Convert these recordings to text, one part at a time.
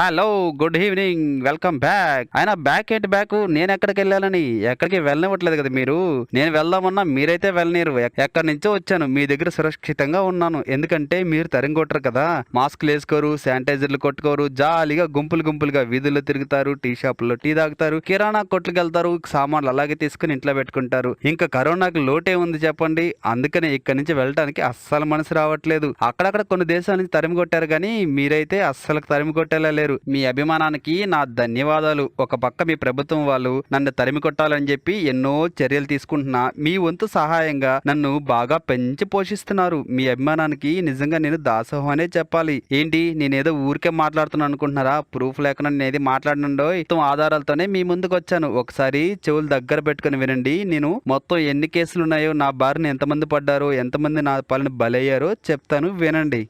Hello good evening welcome back ఆయన back ఏంటి back నేను ఎక్కడికి వెళ్ళాలని? ఎక్కడికి వెళ్ళనివ్వట్లేదు కదా మీరు? నేను వెళ్దామన్నా మీరైతే వెళ్ళనీరు ఎక్కడి నుంచో వచ్చాను. మీ దగ్గర సురక్షితంగా ఉన్నాను. ఎందుకంటే మీరు తరింగొట్టరు కొట్టరు కదా. మాస్క్లు వేసుకోరు శానిటైజర్లు కొట్టుకోరు జాలీగా గుంపులు గుంపులుగా వీధుల్లో తిరుగుతారు టీ షాపుల్లో టీ తాగుతారు కిరాణా కొట్లకు వెళ్తారు సామాన్లు అలాగే తీసుకుని ఇంట్లో పెట్టుకుంటారు. ఇంకా కరోనాకి లోటే ఉంది చెప్పండి. అందుకనే ఇక్కడి నుంచి వెళ్ళడానికి అస్సలు మనసు రావట్లేదు. అక్కడక్కడ కొన్ని దేశాల నుంచి తరిమి కొట్టారు కానీ మీరైతే అస్సలు తరిమి కొట్టేలా చేశారు. మీ అభిమానానికి నా ధన్యవాదాలు. ఒక పక్క మీ ప్రభుత్వం వాళ్ళు నన్ను తరిమి కొట్టాలని చెప్పి ఎన్నో చర్యలు తీసుకుంటున్నా మీ వంతు సహాయంగా నన్ను బాగా పెంచి పోషిస్తున్నారు. మీ అభిమానానికి నిజంగా నేను దాసోహం అనే చెప్పాలి. ఏంటి? నేనేదో ఊరికే మాట్లాడుతున్నాను అనుకుంటున్నారా? ప్రూఫ్ లేకుండా నేనేది మాట్లాడినండో? మొత్తం ఆధారాలతోనే మీ ముందుకు వచ్చాను ఒకసారి చెవులు దగ్గర పెట్టుకుని వినండి. నేను మొత్తం ఎన్ని కేసులు ఉన్నాయో నా భార్యను ఎంతమంది పడ్డారో ఎంతమంది నా పాలన బలయ్యారో చెప్తాను వినండి.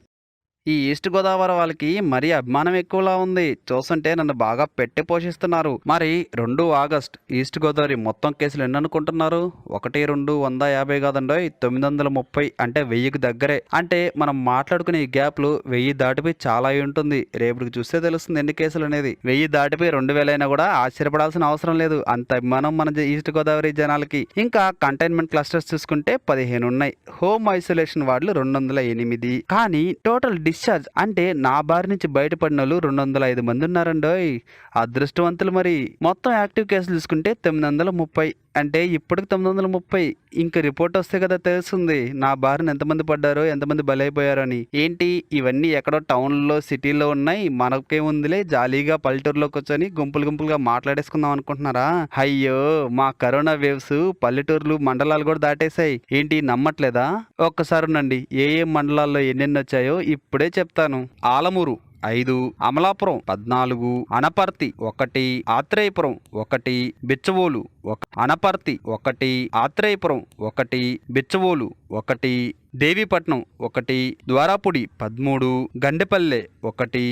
ఈ ఈస్ట్ గోదావరి వాళ్ళకి మరీ అభిమానం ఎక్కువలా ఉంది. చూస్తుంటే నన్ను బాగా పెట్టి పోషిస్తున్నారు. మరి రెండు ఆగస్ట్ ఈస్ట్ గోదావరి మొత్తం కేసులు ఎన్ని అనుకుంటున్నారు ఒకటి రెండు వంద యాభై కాదండో తొమ్మిది వందల ముప్పై అంటే వెయ్యికి దగ్గరే. అంటే మనం మాట్లాడుకునే ఈ గ్యాప్లు వెయ్యి దాటిపోయి చాలా అయి ఉంటుంది. రేపుకి చూస్తే తెలుస్తుంది ఎన్ని కేసులు అనేది. వెయ్యి దాటిపోయి రెండు వేలైనా కూడా ఆశ్చర్యపడాల్సిన అవసరం లేదు. అంత అభిమానం మన ఈస్ట్ గోదావరి జనాలకి. ఇంకా కంటైన్మెంట్ క్లస్టర్స్ చూసుకుంటే పదిహేను ఉన్నాయి హోమ్ ఐసోలేషన్ వార్డులు రెండు వందల ఎనిమిది. కానీ టోటల్ డిశ్చార్జ్ అంటే నా బారి నుంచి బయటపడిన వాళ్ళు రెండు వందల ఐదు మంది ఉన్నారండోయ్. అదృష్టవంతులు మరి. మొత్తం యాక్టివ్ కేసులు తీసుకుంటే తొమ్మిది వందల ముప్పై అంటే ఇప్పటికి తొమ్మిది వందల ముప్పై ఇంక రిపోర్ట్ వస్తే కదా తెలుస్తుంది. నా బారిన ఎంతమంది పడ్డారో ఎంతమంది బలైపోయారో అని ఏంటి? ఇవన్నీ ఎక్కడో టౌన్లో సిటీలో ఉన్నాయి. మనకేముందిలే జాలీగా పల్లెటూరులో కూర్చొని గుంపులు గుంపులుగా మాట్లాడేసుకుందాం అనుకుంటున్నారా? అయ్యో మా కరోనా వేవ్స్ పల్లెటూర్లు మండలాలు కూడా దాటేశాయి. ఏంటి? నమ్మట్లేదా? ఒక్కసారి ఉండండి. ఏ ఏ మండలాల్లో ఎన్నెన్ని వచ్చాయో ఇప్పుడే చెప్తాను. ఆలమూరు. ఐదు అమలాపురం పద్నాలుగు అనపర్తి ఒకటి ఆత్రేయపురం ఒకటి బిచ్చవోలు ఒక అనపర్తి ఒకటి ఆత్రేయపురం ఒకటి బిచ్చవోలు ఒకటి దేవీపట్నం ఒకటి ద్వారాపుడి పదమూడు గండెపల్లె ఒకటి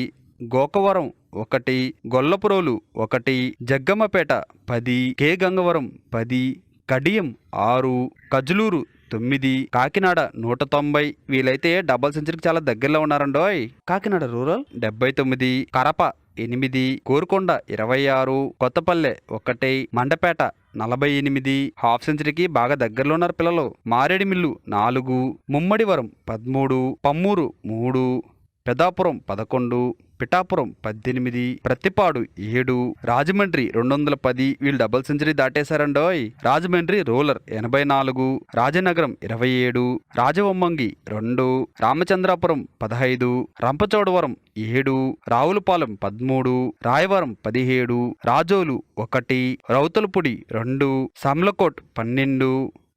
గోకవరం ఒకటి గొల్లపురోలు ఒకటి జగ్గమ్మపేట పది కే గంగవరం పది కడియం ఆరు కజులూరు తొమ్మిది. కాకినాడ నూట తొంభై. వీలైతే డబల్ సెంచరీకి చాలా దగ్గరలో ఉన్నారండోయ్. కాకినాడ రూరల్ డెబ్బై తొమ్మిది. కరప ఎనిమిది. కోరుకొండ ఇరవై ఆరు. కొత్తపల్లె ఒకటి. మండపేట నలభై ఎనిమిది. హాఫ్ సెంచరీకి బాగా దగ్గరలో ఉన్నారు పిల్లలు. మారేడుమిల్లు నాలుగు. ముమ్మడివరం పదమూడు. పమ్మూరు మూడు. పెదాపురం పదకొండు పిఠాపురం పద్దెనిమిది ప్రత్తిపాడు ఏడు రాజమండ్రి రెండు వందల పది వీళ్ళు డబుల్ సెంచరీ దాటేశారండోయ్. రాజమండ్రి రూలర్ ఎనభై నాలుగు రాజనగరం ఇరవై ఏడు రాజవొమ్మంగి రెండు రామచంద్రాపురం పదహైదు రంపచోడవరం ఏడు రావులపాలెం పదమూడు రాయవరం పదిహేడు రాజోలు ఒకటి రౌతులపూడి రెండు సమలకోట్ పన్నెండు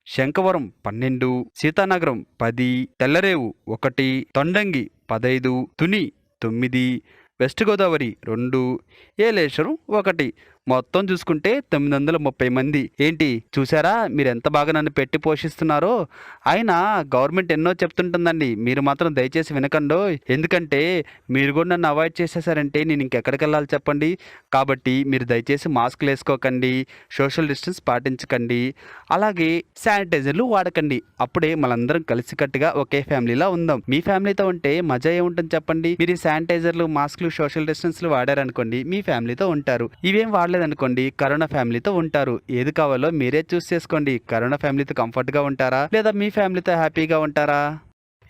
శంఖవరం పన్నెండు సీతానగరం పది తెల్లరేవు ఒకటి తొండంగి పదైదు తుని తొమ్మిది వెస్ట్ గోదావరి రెండు ఏలేశ్వరం ఒకటి. మొత్తం చూసుకుంటే తొమ్మిది వందల ముప్పై మంది. ఏంటి? చూసారా మీరు ఎంత బాగా నన్ను పెట్టి పోషిస్తున్నారో? అయినా గవర్నమెంట్ ఎన్నో చెప్తుంటుందండి. మీరు మాత్రం దయచేసి వినకండో? ఎందుకంటే మీరు కూడా నన్ను అవాయిడ్ చేసేసారంటే నేను ఇంకెక్కడికి వెళ్ళాలి చెప్పండి. కాబట్టి మీరు దయచేసి మాస్క్లు వేసుకోకండి సోషల్ డిస్టెన్స్ పాటించకండి అలాగే శానిటైజర్లు వాడకండి. అప్పుడే మనందరం కలిసికట్టుగా ఒకే ఫ్యామిలీలా ఉందాం. మీ ఫ్యామిలీతో ఉంటే మజా ఏముంటుంది చెప్పండి? మీరు శానిటైజర్లు మాస్క్లు సోషల్ డిస్టెన్స్లు వాడారనుకోండి మీ ఫ్యామిలీతో ఉంటారు. ఇవేం లేదనుకోండి కరోనా ఫ్యామిలీతో ఉంటారు. ఏది కావాలో మీరే చూస్ చేసుకోండి. కరోనా ఫ్యామిలీతో కంఫర్ట్గా ఉంటారా? లేదా మీ ఫ్యామిలీతో హ్యాపీగా ఉంటారా?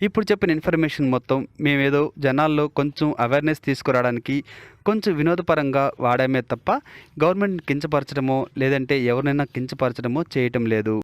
ఇప్పుడు చెప్పిన ఇన్ఫర్మేషన్ మొత్తం మేమేదో జనాల్లో కొంచెం అవేర్నెస్ తీసుకురావడానికి కొంచెం వినోదపరంగా వాడామే తప్ప గవర్నమెంట్ కించపరచడమో లేదంటే ఎవరినైనా కించపరచడమో చేయటం లేదు.